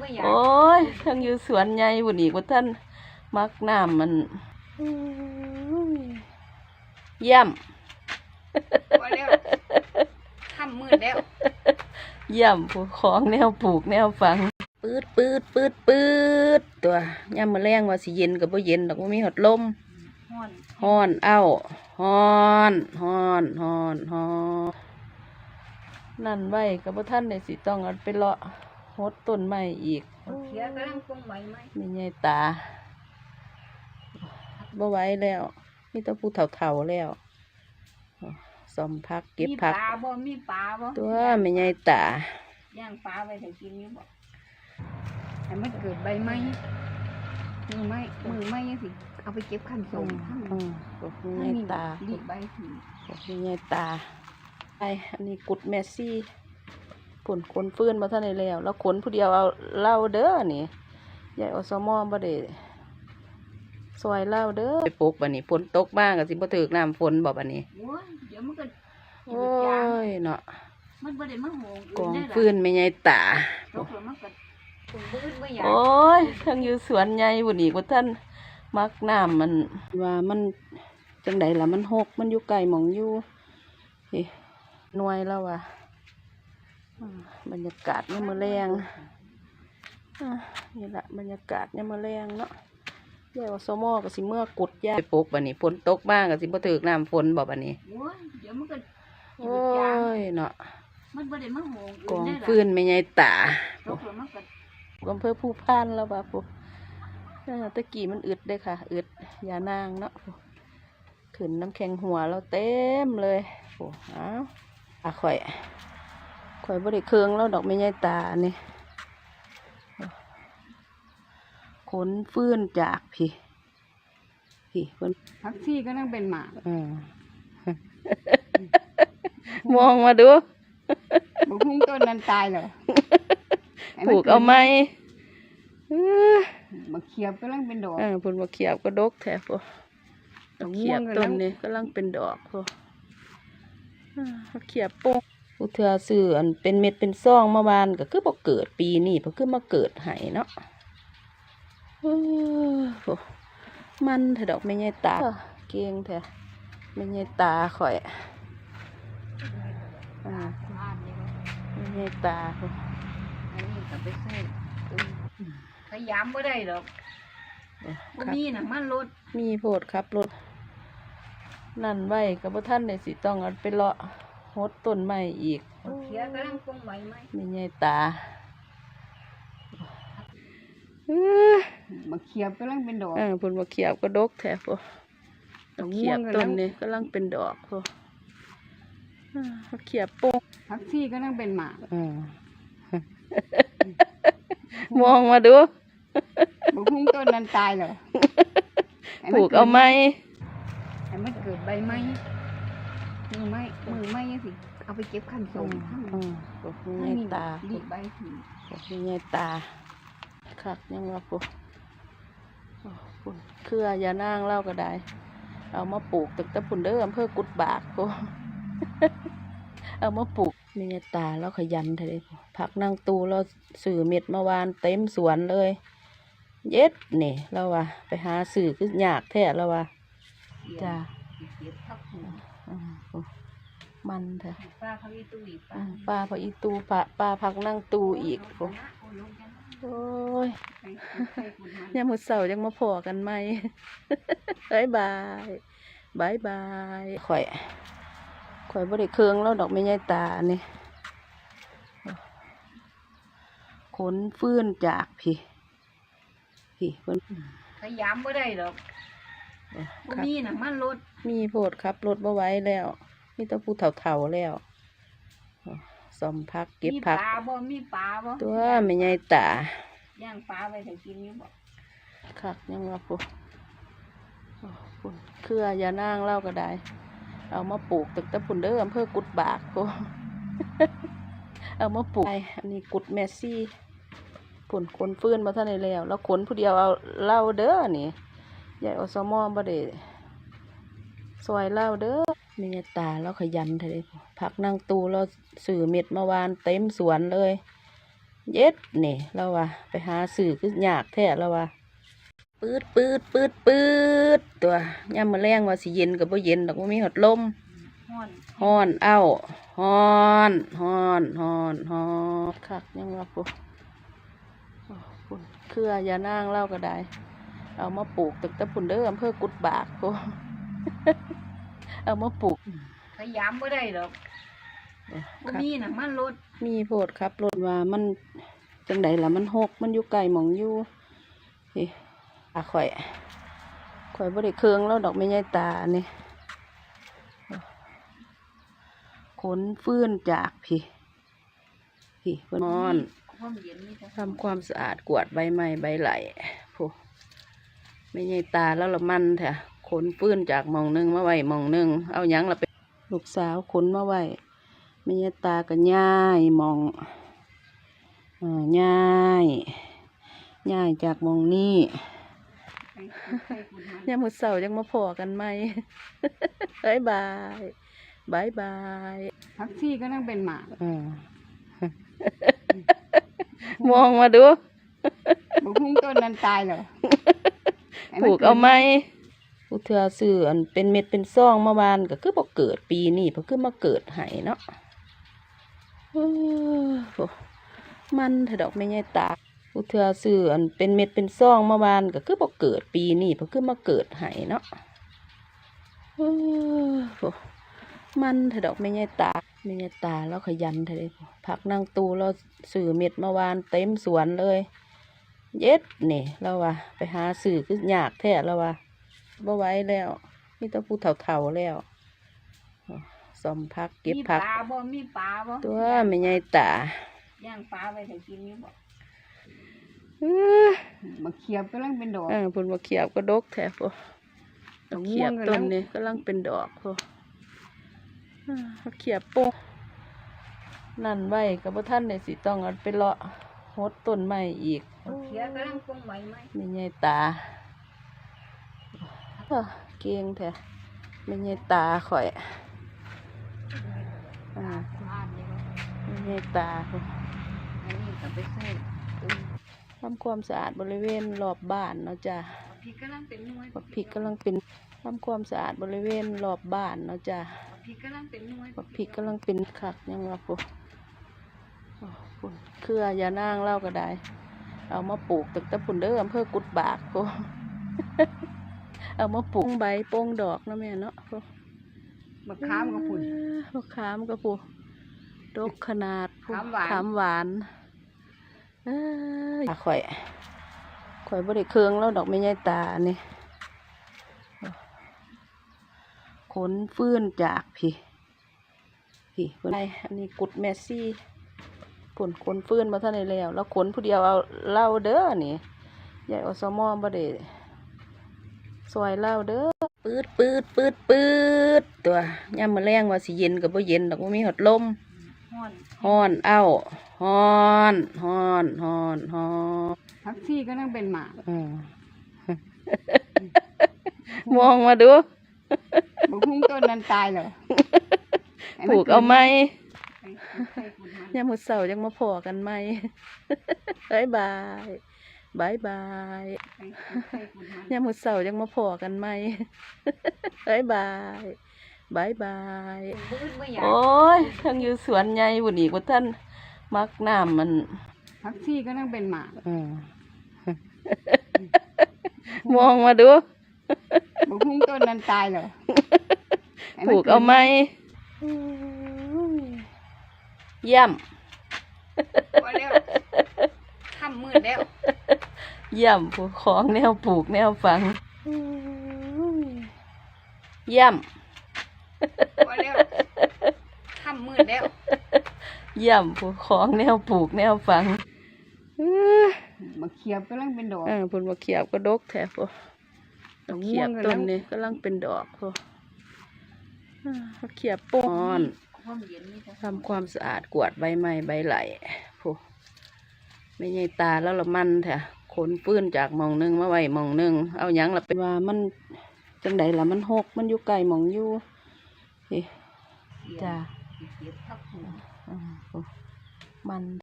บ่อยากโอ้ยทั้งอยู่สวนใหญ่บุญอีกว่าท่านมักน้ำมันอื้อเยี่ยมพอแล้วค่ำมืดแล้วเยี่ยมผู้ของแนวปลูกแนวฝังปืดปืดปืดปืดตัวย่ำมาแรงว่าสิเย็นกับบ่เย็นดอกว่ามีหดลมฮ้อนฮ้อนเอ้าฮ้อนฮ้อนฮ้อนฮ้อนนั่นไว้กับบ่ท่านได้สิต้องเอาไปเลาะ หดต้นไม้อีกเขียกำลังปรุงใบไม้มีไงตาบ่ไหว้แล้วมีแตัวผู้เฒ่าๆแล้วซ่อมพักเก็บมีพักปลาบ่มีปลาบ่ตัวไม่ไงตาย่างปลาไว้ให้กินอยู่บ่ให้มันเกิดใบไม้มือไม้มือไม้ยังสิเอาไปเก็บขั้นอืส่งมข้างอืมบอกมีไงตารีบใบถึงบอกมีไงตาไออันนี้กุดแมสซี่ ผลขนฟื้นมาท่านได้แล้ว แล้วขนผู้เดียวเอาเหล่าเด้อนี่ยายอสมอบ่ได้ซอยเหล่าเด้อไปปลูกบัดนี้ฝนตกบ้างก็สิบ่ถึกน้ำฝนบ่บัดนี้โอ้ยเดี๋ยวมันก็โอ้ยเนาะมันบ่ได้มาโหงกองได้ล่ะฟื้นไม่ไงตาตกแล้วมันก็ปรุงบื้นบ่อยากโอ้ยทั้งอยู่สวนใหญ่บุญอีกว่าท่านมักน้ำมันว่ามันจังใดล่ะมันหกมันอยู่ไกลหมองอยู่เฮ้หน่วยแล้วว่ะอ่า บรรยากาศเนี่ยามมาแรงอ่านี่ละบรรยากาศเนี่ยามมาแรงเนาะยายว่าสมอก็สิเมื่อกุดยายไปปลูกบัดนี้ฝนตกบ้างก็สิบ่ถึกน้ำฝนบ่บัดนี้โอ้ยเดี๋ยวมันก็โอ้ยเนาะมันบ่ได้มาโหงกองได้ล่ะฟื้นไม่ไงตาตกแล้วมันก็อำเภอผู้พานแล้วป่ะปุ๊เออตะกี้มันอึดได้อค่ะ อึดยานางเนาะปุ๊ขึ้นน้ำแข็งหัวเราเต็มเลยปุ๊อ้าวอะข่อย ข่อยบริเคืองแล้วดอกไม่ใหญ่ตานี่ขนฟื้นจากพี่ พี่เพิ่นพักซี่ก็นั่งเป็นหมาเออมองมาดูบุคุ้งต้นนั้นตายเหรอปลูกเอาไหมเออบักเขียบก็นั่งเป็นดอกเออผลมาเขียบก็ดกแท้พอดอกม่วงเขียบกำลังต้นนี้กำลังเป็นดอกพออ่าเขียบโป๊ก อุเทือซื้ออันเป็นเม็ดเป็นซองเมื่อวานก็คือบ่เกิดปีนี้เพราะคือมาเกิดไห้เนาะเออโหมันเถอะดอกไม่ใช่ตา เก่งแท้ไม่ใช่ตาข่อยอ่าบ้านนี่ก็ไม่ใช่ตาพออันนี้ก็ไปซื้อขยามบ่ได้ดอกคบ่รับมีน่ะมันรถมีโพดครับรถนั่นไว้กับพ่ท่านในสิต้องเอาไปเลาะ หดต้นไม้อีกบักเขียบก็นั่งปรุงใบไม้มีไงตาเอ้อบักเขียบก็นั่งเป็นดอกเออผลมาเขียบก็ดกแท้พอดอกม่วงเขียบกำลังต้นนี้กำลังเป็นดอกพออ่าเขียบโป๊กพักซี่ก็นั่งเป็นหมาเออมองมาดูบุคุ้งต้นนั้นตายเหรอปลูกเอาไหมให้มันเกิดใบไม้ มือไม้มือไม้ยังสิ เอาไปเก็บขั้นส่งข้างอืมบอกมีไงตารีบใบถึงบอกมีไงตาคักยังว่าปุ๊ปุ่นเครือยานางเล่าก็ได้ เอามาปลูกตึกตะปุ่นเด้ออำเภอกุดบากปุ๊เอามาปลูกมีไงตาแล้วขยันเถอะเด้อผักนางตูเราสื่อเม็ดเมื่อวานเต็มสวนเลย เย็ดนี่เราว่า ไปหาสื่อคือยากแท้แล้วว่าจ้าเก็บพักหัวอื มปุ๊มันเถอะป้าเขาอีตู้อีกอ่าป้าปลาพออีตูปลาปลาผักนั่งตูอีกปุ๊โอ้ยยามมื้อเสาร์ยังมาพอกันไหมบายบายบายบายข่อย ข่อยบ่ได้เคืองแล้วดอกไม่ใหญ่ตานี่ขนฟื้นจากพี่พี่เพิ่นขยามบ่ได้ดอก คบ่รับมีน่ะมันรถมีโพดครับรถบ่ไหว้แล้วมีแต่ผู้เฒ่าๆแล้วซ่อมพักเก็บมีพักปลาบ่มีปลาบ่ตัวไม่ใหญ่ตาย่างปลาไว้ให้กินอยู่บ่คักยังว่าปุ๊ปุ่นเครือยานางเล่าก็ได้ เอามาปลูกตึกตะปุ่นเด้ออำเภอกุดบากปุ๊เอามาปลูกไอ้อันนี้กุดแมสซี่ผลขนฟื้นมาท่านได้แล้ว แล้วขนผู้เดียวเอาเหล่าเด้อนี่ ยายอสมอบ่ได้ซอยเหล่าเด้อมีตาแล้วขยันเถอะผักนางตูเราสื่อเม็ดเมื่อวานเต็มสวนเลย เย็ดนี่เราว่าไปหาสื่อคือยากแท้เราว่าปืดปืดปืดปืดตัวยามมื้อแรงว่าสิเย็นกับบ่เย็นดอกบ่มีหดลมห้อนฮ้อนเอ้าฮ้อนฮ้อนฮ้อนฮ้อนคักยังว่าปุ๊โอ้ปุ่นเครือยานางเล่าก็ได้ เอามาปลูกตึกตะปุ่นเด้ออำเภอกุดบากปุ๊เอามาปลูกขยามบ่ได้ดอกเอ้อบ่ครับมีน่ะมันรถมีโพดครับรถว่ามันจังใดล่ะมันหกมันอยู่ไกลหมองอยู่นี่อาข่อยข่อยบ่ได้เครื่องแล้วดอกไม่ใหญ่ตานี่ขนฟื้นจากพี่พี่เพิ่นนอนความเย็นนี่จ้ะทำความสะอาดกวาดใบไม้ใบไหลผู้ ไม่ใหญ่ตาแล้วละมันแท้ขนฟื้นจากหมองหนึงมาไว้หมองหนึงเอาหยังละไปลูกสาวขนมาไว้ไม่ใหญ่ตาก็ย่ายหมองอ่าย่ายย่ายจากหมองนี้ไปไปคุณมันยามมื้อเช้าจังมาพอกันไหมบายบายบายบายพักซี่ก็ต้องเป็นหมาอ่ามองมาดูบ่คุ้งต้นนั้นตายเหรอให้ ปมันลูกเอาไหมผู้เทือซื้ออันเป็นเม็ดเป็นซองเมื่อวานก็คือบ่เกิดปีนี้เพราะคือมาเกิดไห้เนาะเออโหมันถ้าดอกไม่ใหญ่ตาผู้เทือซื้ออันเป็นเม็ดเป็นซองเมื่อวานก็คือบ่เกิดปีนี้เพราะคือมาเกิดไห้เนาะเออโหมันถ้าดอกไม่ใหญ่ตาไม่ใหญ่ตาแล้วขยันเถอะเลยผักนางตูเราซื้อเม็ดเมื่อวานเต็มสวนเลย เย็ดนี่เราว่าไปหาสื่อคือยากแท้เราว่าบ่ไหว้แล้วมีแตัวผู้เฒ่าๆแล้วสอมพักเก็บมีผักปลาบ่มีปลาบ่ตัวไม่ใหญ่ตาย่างปลาไว้ให้กินอยู่บ่เอ้อมาเขียบกำลังเป็นดอกเออพุ่นมาเขียบก็ดกแท้พอดอกม่วงเขียบกำลังต้นนี้กำลังเป็นดอกพอเออมาเขียบโป้งนั่นไว้กับพ่ท่านเนี่ยสิต้องเอาไปเลาะหดต้นไม้อีกมา เขียกำลังปรุงไว้ไหมไม่ใหญ่ตาเอ้อเก่งแท้ไม่ใหญ่ตาข่อยอ่าบ้านนี่บ่ไม่ใช่ตาพุ่นอันนี้ก็ไปซื้อตุ้มทำความสะอาดบริเวณรอบบ้านเนาะจ้ะพริกกำลังเป็นหน่วยบักพริกกำลังเป็นทำความสะอาดบริเวณรอบบ้านเนาะจ้ะพริกกำลังเป็นน่วยบักพริกกำลังเป็นคักยังว่าปุ๊โอ้ปุ่นเครือยานางเล่าก็ได้ เอามาปลูกตึกตะปุ่นเด้ออำเภอกุดบากปุ๊เอามาปลูกใบโป้งดอกเนาะแม่เนาะปุ๊มะขามกับพุ่นมะขามก็ปุ๊ดกขนาดปุ๊ขามหวานขามหวานเอ้ยข่อยข่อยบ่ได้เครื่องแล้วดอกไม่ใหญ่ตานี่ขนฟื้นจากพี่พี่เพิ่นไออันนี้กุดแมสซี่ ผลขนฟื้นมาท่านได้แล้ว แล้วขนผู้เดียวเอาเล่าเด้อนี่ยายอสมอบ่ได้ซอยเล่าเด้อปืดปืดปืดปืดตัวยามมื้อแรงว่าสิเย็นก็บ่เย็นดอกบ่มีหดลมห้อนฮ้อนเอ้าฮ้อนฮ้อนฮ้อนฮ้อนพักซี่ก็ต้องเป็นหมาอืมมองมาดูบ่คุ้งต้นนั้นตายเหรอให้ปลูกเอาไหม ไปไปปลูกมันยามมื้อเช้าจังมาพอกันไหมบายบายบายบายไปไปปลูกมันยามมื้อเช้าจังมาพอกันไหมบายบายบายบายบื้นบ่อยากโอ้ยทั้งอยู่สวนใหญ่บุญอีกว่าท่านมักน้ำมันพักซี่ก็ต้องเป็นหมาอืมมองมาดูบ่คุ้งต้นนั้นตายเหรอให้ปมันลูกเอาไหม เยี่ยมพอแล้วค่ำมืดแล้ว เยี่ยมผู้ของแนวปลูกแนวฝัง เยี่ยมพอแล้วค่ำมืดแล้ว เยี่ยมผู้ของแนวปลูกแนวฝังมาเขียบกำลังเป็นดอกเออพุ่นมาเขียบก็ดกแท้พอดอกเขียบม่วงต้นกำลังนี้กำลังเป็นดอกพออ่ามาเขียบโป้อน ความเย็นนี่จ้ะทำความสะอาดกวาดใบไม้ใบไหลพอไม่ใช่ตาแล้วละมันแท้ขนปื้นจากหมองหนึงมาไว้หมองหนึงเอาหยังละเป็นว่ามันจังใดละมันหกมันอยู่ไกลหมองอยู่นี่จ้าเขียบทับหัวอ่าโอ้มัน